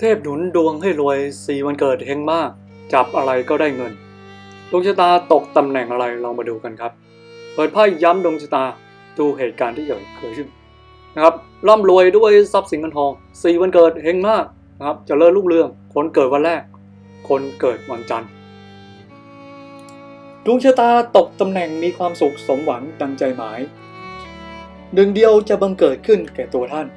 เทพหนุนดวงให้รวยสีวันเกิดเฮงมาก จับอะไรก็ได้เงิน ดวงชะตาตกตำแหน่งอะไรลองมาดูกันครับ เปิดไพ่ย้ำดวงชะตาดูเหตุการณ์ที่เกิดขึ้นนะครับร่ำรวยด้วยทรัพย์สินเงินทองสีวันเกิดเฮงมากนะครับจะเจริญรุ่งเรือง คนเกิดวันแรก คนเกิดวันจันทร์ดวงชะตาตกตำแหน่งมีความสุขสมหวังดังใจหมายหนึ่งเดียวจะบังเกิดขึ้นแก่ตัวท่าน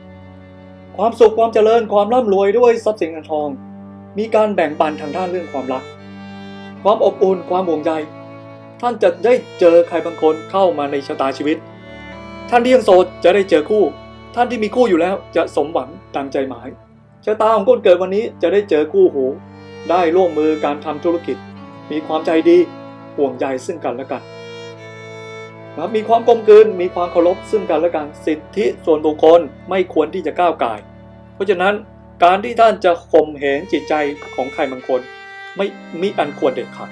ความสุขความเจริญความร่ำรวยด้วยทรัพย์สินเงินทอง มีการแบ่งปันทางด้านเรื่องความรัก ความอบอุ่นความห่วงใยท่านจะได้เจอใครบางคนเข้ามาในชะตาชีวิต ท่านที่ยังโสดจะได้เจอคู่ ท่านที่มีคู่อยู่แล้วจะสมหวังดังใจหมายชะตาของคนเกิดวันนี้จะได้เจอคู่หู ได้ร่วมมือการทำธุรกิจ มีความใจดีห่วงใยซึ่งกันและกัน นะมีความกลมกลืนมีความเคารพซึ่งกันและกันสิทธิส่วนบุคคลไม่ควรที่จะก้าวไก่เพราะฉะนั้นการที่ท่านจะข่มเหงจิตใจของใครบางคน ไม่มีอันควรเด็ดขาด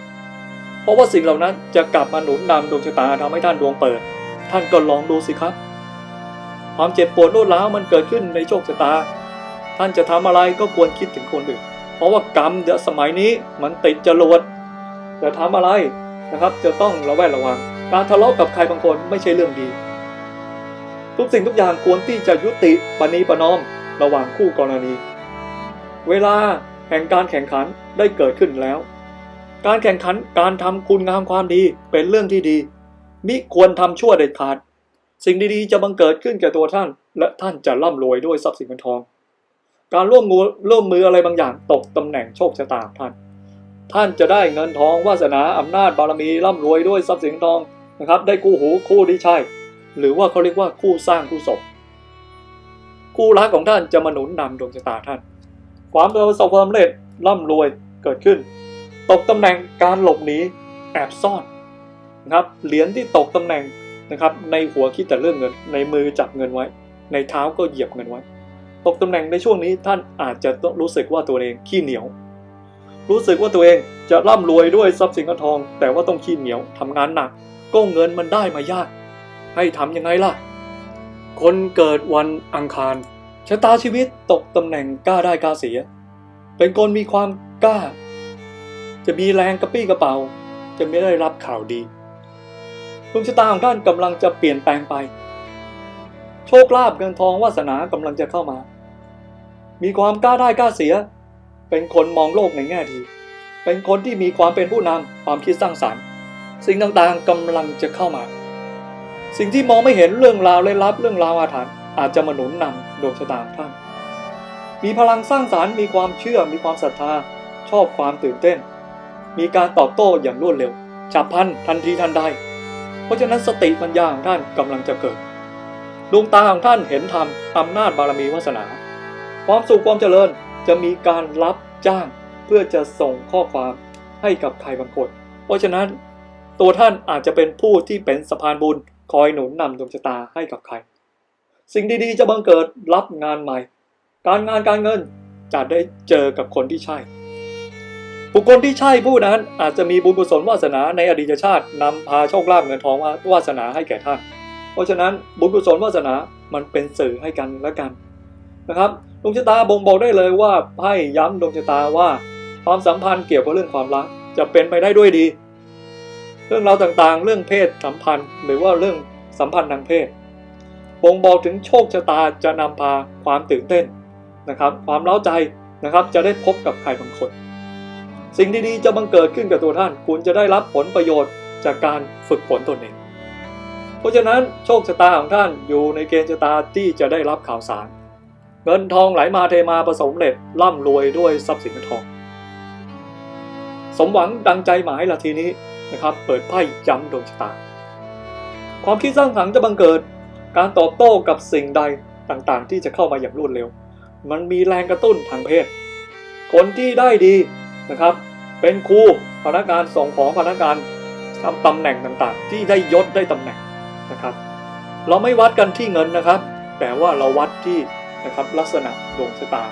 เพราะว่าสิ่งเหล่านั้นจะกลับมาหนุนนำดวงชะตาทำให้ท่านดวงเปิด ท่านก็ลองดูสิครับ ความเจ็บปวดรวดร้าวมันเกิดขึ้นในโชคชะตา ท่านจะทำอะไรก็ควรคิดถึงคนอื่นเพราะว่ากรรมเดี๋ยวสมัยนี้มันติดจรวดจะทำอะไรนะครับ จะต้องระแวดระวัง การทะเลาะกับใครบางคนไม่ใช่เรื่องดี ทุกสิ่งทุกอย่างควรที่จะยุติปณีประนอมระหว่างคู่กรณี เวลาแห่งการแข่งขันได้เกิดขึ้นแล้ว การแข่งขันการทำคุณงามความดีเป็นเรื่องที่ดี มิควรทำชั่วเด็ดขาด สิ่งดีๆ จะบังเกิดขึ้นแก่ตัวท่าน และท่านจะร่ำรวยด้วยทรัพย์สินเงินทอง การร่วมมือร่วมมืออะไรบางอย่างตกตำแหน่งโชคชะตาท่าน ท่านจะได้เงินทองวาสนาอำนาจบารมีร่ำรวยด้วยทรัพย์สินทอง นะครับ ได้คู่หูคู่ที่ใช่ หรือว่าเขาเรียกว่าคู่สร้างคู่สมคู่รักของท่านจะมาหนุนนำดวงชะตาท่าน ความประสบความสำเร็จร่ำรวยเกิดขึ้น ตกตำแหน่งการหลบหนีแอบซ่อนนะครับเหรียญที่ตกตำแหน่งนะครับในหัวคิดแต่เรื่องเงิน ในมือจับเงินไว้ ในเท้าก็เหยียบเงินไว้ ตกตำแหน่งในช่วงนี้ท่านอาจจะต้องรู้สึกว่าตัวเองขี้เหนียว รู้สึกว่าตัวเองจะร่ำรวยด้วยทรัพย์สินเงินทอง แต่ว่าต้องขี้เหนียวทำงานหนัก ก็เงินมันได้มายาก ให้ทำยังไงล่ะ คนเกิดวันอังคารชะตาชีวิตตกตำแหน่งกล้าได้กล้าเสีย เป็นคนมีความกล้า จะมีแรงกระปี้กระเป๋า จะไม่ได้รับข่าวดีดวงชะตาของท่านกำลังจะเปลี่ยนแปลงไป โชคลาภเงินทองวาสนากำลังจะเข้ามา มีความกล้าได้กล้าเสีย เป็นคนมองโลกในแง่ดี เป็นคนที่มีความเป็นผู้นำความคิดสร้างสรรค์ สิ่งต่างๆกำลังจะเข้ามา สิ่งที่มองไม่เห็นเรื่องราวเลยลับเรื่องราวอาถรรพ์อาจจะมาหนุนนำดวงชะตางท่าน มีพลังสร้างสารรค์มีความเชื่อมีความศรัทธา ชอบความตื่นเต้น มีการตอบโต้อย่างรวดเร็วฉับพลันทันทีทันใด เพราะฉะนั้นสติปัญญาของท่านกำลังจะเกิดดวงตาของท่านเห็นธรรมอำนาจบารมีวาสนา ความสุขความเจริญจะมีการรับจ้าง เพื่อจะส่งข้อความให้กับใครบางคน เพราะฉะนั้น ตัวท่านอาจจะเป็นผู้ที่เป็นสะพานบุญคอยหนุนนำดวงชะตาให้กับใคร สิ่งดีๆจะบังเกิดรับงานใหม่ การงานการเงินจะได้เจอกับคนที่ใช่ บุคคลที่ใช่ผู้นั้นอาจจะมีบุญกุศลวาสนาในอดีตชาตินำพาโชคลาภเงินทองวาสนาให้แก่ท่าน เพราะฉะนั้นบุญกุศลวาสนามันเป็นสื่อให้กันและกันนะครับดวงชะตาบ่งบอกได้เลยว่าไพ่ย้ำดวงชะตาว่า ความสัมพันธ์เกี่ยวกับเรื่องความรักจะเป็นไปได้ด้วยดี รื่องราวต่างๆ เรื่องเพศสัมพันธ์ หรือว่าเรื่องสัมพันธ์ทางเพศบ่งบอกถึงโชคชะตาจะนำพาความตื่นเต้นนะครับ ความเล้าใจนะครับ จะได้พบกับใครบางคน สิ่งดีๆจะบังเกิดขึ้นกับตัวท่าน คุณจะได้รับผลประโยชน์จากการฝึกฝนตนเอง เพราะฉะนั้นโชคชะตาของท่านอยู่ในเกณฑ์ชะตาที่จะได้รับข่าวสาร เงินทองไหลมาเทมาประสมเร็จร่ำรวยด้วยทรัพย์สินเงินทอง สมหวังดังใจหมายละทีนี้ นะครับ เปิดไพ่ย้ำดวงชะตา ความคิดสร้างสรรค์จะบังเกิด การตอบโต้กับสิ่งใดต่างๆ ที่จะเข้ามาอย่างรวดเร็ว มันมีแรงกระตุ้นทางเพศ คนที่ได้ดีนะครับ เป็นครูพนักงานส่งของพนักงานทำตำแหน่งต่างๆ ที่ได้ยศได้ตำแหน่งนะครับ เราไม่วัดกันที่เงินนะครับ แต่ว่าเราวัดที่นะครับลักษณะดวงชะตา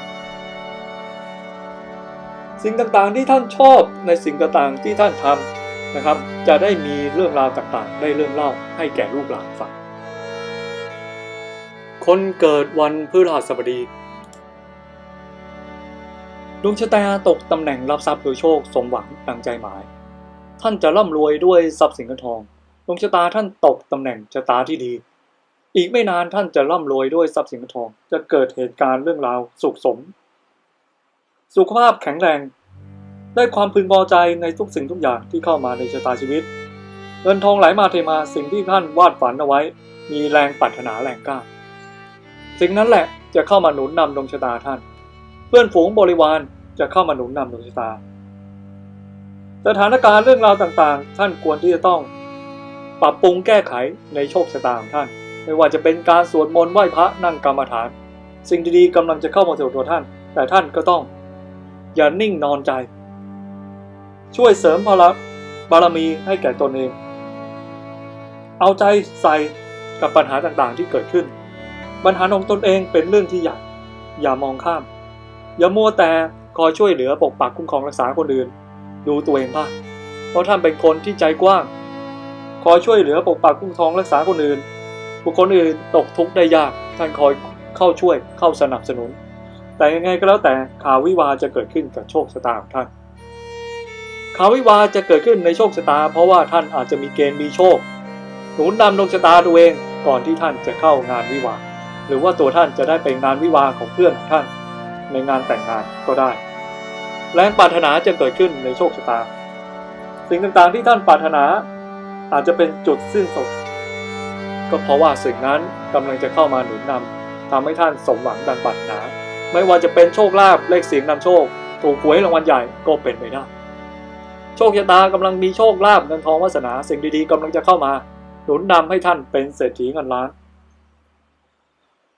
สิ่งต่างๆที่ท่านชอบในสิ่งต่างๆที่ท่านทำ นะครับ จะได้มีเรื่องราวต่างๆ ได้เรื่องเล่าให้แก่ลูกหลานฟัง คนเกิดวันพฤหัสบดีดวงชะตาตกตำแหน่งรับทรัพย์โดยโชคสมหวังดังใจหมาย ท่านจะร่ำรวยด้วยทรัพย์สินเงินทองดวงชะตาท่านตกตำแหน่งชะตาที่ดี อีกไม่นานท่านจะร่ำรวยด้วยทรัพย์สินเงินทอง จะเกิดเหตุการณ์เรื่องราวสุขสม สุขภาพแข็งแรง ได้ความพึงพอใจในทุกสิ่งทุกอย่างที่เข้ามาในชะตาชีวิต เงินทองไหลมาเทมาสิ่งที่ท่านวาดฝันเอาไว้ มีแรงปรารถนาแรงกล้า สิ่งนั้นแหละจะเข้ามาหนุนนำดวงชะตาท่าน เพื่อนฝูงบริวารจะเข้ามาหนุนนำดวงชะตา สถานการณ์เรื่องราวต่างๆ ท่านควรที่จะต้องปรับปรุงแก้ไขในโชคชะตาของท่าน ไม่ว่าจะเป็นการสวดมนต์ไหว้พระนั่งกรรมฐาน สิ่งดีๆกำลังจะเข้ามาสู่ตัวท่าน แต่ท่านก็ต้อง อย่านิ่งนอนใจ ช่วยเสริมพลังบารมีให้แก่ตนเอง เอาใจใส่กับปัญหาต่างๆที่เกิดขึ้น ปัญหาของตนเองเป็นเรื่องที่ใหญ่ อย่ามองข้าม อย่ามัวแต่คอยช่วยเหลือปกปักคุ้มครองรักษาคนอื่น ดูตัวเองบ้างเพราะท่านเป็นคนที่ใจกว้าง คอยช่วยเหลือปกปักคุ้มครองรักษาคนอื่น บุคคลอื่นตกทุกข์ได้ยาก ท่านคอยเข้าช่วยเข้าสนับสนุน แต่ยังไงก็แล้วแต่ข่าววิวาจะเกิดขึ้นกับโชคชะตาของท่านาววิวาจะเกิดขึ้นในโชคชะตา เพราะว่าท่านอาจจะมีเกณฑ์มีโชค หนุนนำดวงชะตาตัวเองก่อนที่ท่านจะเข้างานวิวาหรือว่าตัวท่านจะได้ไปงานวิวาของเพื่อนของท่าน ในงานแต่งงานก็ได้ แรงปรารถนาจะเกิดขึ้นในโชคชะตา สิ่งต่างๆที่ท่านปรารถนาอาจจะเป็นจุดสิ้นสุดก็เพราะว่าสิ่งนั้นกำลังจะเข้ามาหนุนนำทำให้ท่านสมหวังดังปรารถนา ไม่ว่าจะเป็นโชคลาภเลขเสียงนำโชค ถูกหวยรางวัลใหญ่ก็เป็นไปได้ โชคชะตากำลังมีโชคลาภเงินทองวาสนาสิ่งดีๆกำลังจะเข้ามาหนุนนำให้ท่านเป็นเศรษฐีเงินล้าน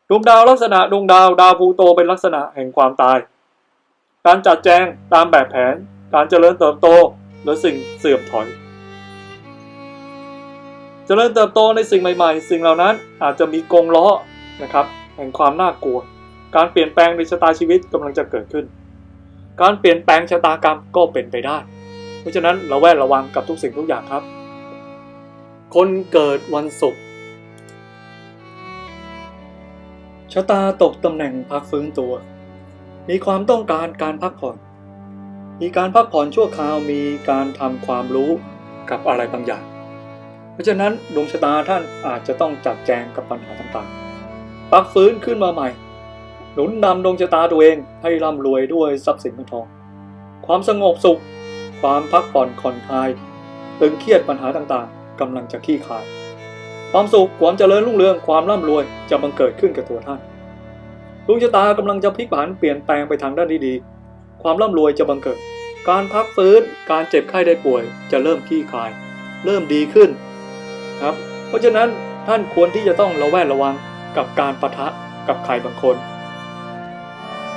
ดวงดาวลักษณะดวงดาวดาวพูโตเป็นลักษณะแห่งความตาย การจัดแจงตามแบบแผน การเจริญเติบโตหรือสิ่งเสื่อมถอย เจริญเติบโตในสิ่งใหม่ๆ สิ่งเหล่านั้นอาจจะมีกงล้อนะครับ แห่งความน่ากลัว การเปลี่ยนแปลงในชะตาชีวิตกำลังจะเกิดขึ้น การเปลี่ยนแปลงชะตากรรมก็เป็นไปได้ เพราะฉะนั้นเราแวดระวังกับทุกสิ่งทุกอย่างครับ คนเกิดวันศุกร์ชะตาตกตำแหน่งพักฟื้นตัว มีความต้องการการพักผ่อน มีการพักผ่อนชั่วคราวมีการทำความรู้กับอะไรบางอย่าง เพราะฉะนั้นดวงชะตาท่านอาจจะต้องจัดแจงกับปัญหาต่างๆพักฟื้นขึ้นมาใหม่ หนุนนำดวงชะตาตัวเองให้ร่ำรวยด้วยทรัพย์สินเงินทอง ความสงบสุข ความพักผ่อนผ่อนคลายตึงเครียดปัญหาต่างๆกำลังจะคลี่คลาย ความสุขความเจริญรุ่งเรืองความร่ำรวยจะบังเกิดขึ้นกับตัวท่านดวงชะตากำลังจะพลิกผันเปลี่ยนแปลงไปทางด้านที่ดี ความร่ำรวยจะบังเกิด การพักฟื้นการเจ็บไข้ได้ป่วย จะเริ่มคลี่คลาย เริ่มดีขึ้นครับ เพราะฉะนั้นท่านควรที่จะต้องระแวดระวังกับการปะทะกับใครบางคน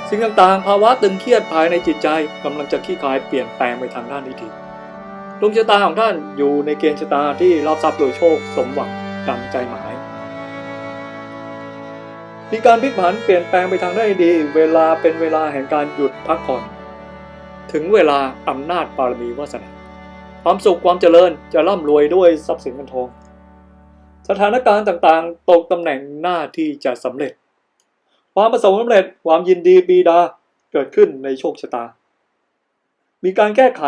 สิ่งต่างๆ ภาวะตึงเครียดภายในจิตใจกำลังจะคลี่คลายเปลี่ยนแปลงไปทางด้านที่ดีดวงชะตาของท่านอยู่ในเกณฑ์ชะตาที่รับทรัพย์โดยโชคสมหวังดังใจหมาย มีการพลิกผันเปลี่ยนแปลงไปทางด้านดี เวลาเป็นเวลาแห่งการหยุดพักผ่อน ถึงเวลาอำนาจบารมีวาสนาความสุขความเจริญจะร่ำรวยด้วยทรัพย์สินเงินทอง สถานการณ์ต่างๆ ตกตำแหน่งหน้าที่จะสำเร็จ ความประสบความสำเร็จความยินดีปีดาเกิดขึ้นในโชคชะตา มีการแก้ไข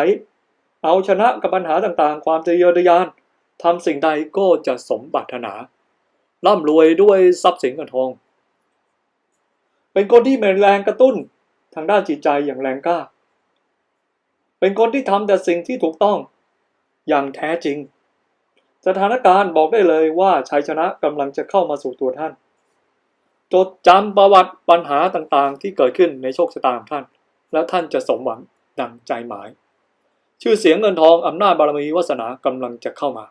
เอาชนะกับปัญหาต่างๆ ความทะเยอทะยานทำสิ่งใดก็จะสมปรารถนาร่ำรวยด้วยทรัพย์สินเงินทอง เป็นคนที่มีแรงกระตุ้นทางด้านจิตใจอย่างแรงกล้า เป็นคนที่ทำแต่สิ่งที่ถูกต้องอย่างแท้จริง สถานการณ์บอกได้เลยว่าชัยชนะกำลังจะเข้ามาสู่ตัวท่าน จดจำประวัติปัญหาต่างๆ ที่เกิดขึ้นในโชคชะตาของท่าน แล้วท่านจะสมหวังดังใจหมาย ชื่อเสียงเงินทองอำนาจบารมีวาสนากำลังจะเข้ามา